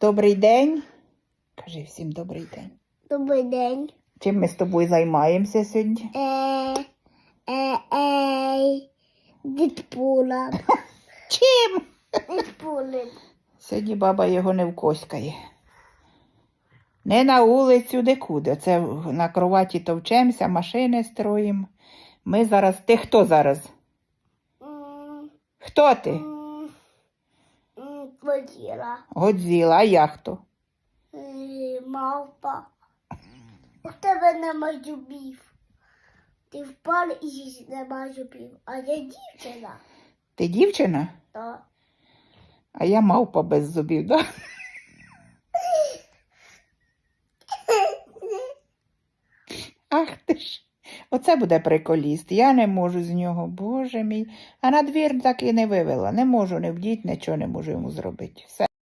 Добрий день. Кажи всім добрий день. Добрий день. Чим ми з тобою займаємося сьогодні? Е, е, ей, Дідпула. Чим? Дідпули. Сьогодні баба його не вкоськає. Не на вулицю, де куди. Це на кроваті товчемося, машини строїмо. Ми зараз. Ти хто зараз? Хто ти? М, Годзіла, а я хто? Е, Мавпа. У тебе нема зубів. Ти впав і нема зубів. А я дівчина. Ти дівчина? То. А я мавпа без зубів, да? Ах ти ж. Оце буде приколіст. Я не можу з нього, боже мій. А на двір так і не вивела. Не можу не вдіть, нічого не можу йому зробити. Все.